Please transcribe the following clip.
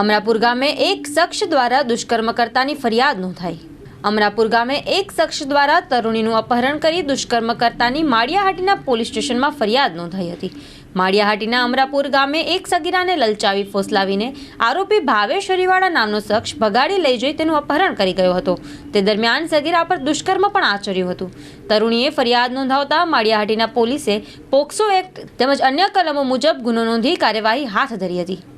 અમરાપુર ગામે એક શખ્સ દ્વારા દુષ્કર્મ કરતાની ફરિયાદ નોંધાઈ. અમરાપુર ગામે એક શખ્સ દ્વારા તરુણીનું અપહરણ કરી દુષ્કર્મ કરતાની માળિયાહાટીના પોલીસ સ્ટેશનમાં ફરિયાદ નોંધાઈ હતી. માળિયાહાટીના અમરાપુર ગામે એક સગીરાને લલચાવી ફોસલાવીને આરોપી ભાવેશ હરિવાળા નામનો શખ્સ ભગાડી લઈ જઈ તેનું અપહરણ કરી ગયો હતો. તે દરમિયાન સગીરા પર દુષ્કર્મ પણ આચર્યું હતું. તરુણીએ ફરિયાદ નોંધાવતા માળિયાહાટીના પોલીસે પોક્સો એક્ટ તેમજ અન્ય કલમો મુજબ ગુનો નોંધી કાર્યવાહી હાથ ધરી હતી.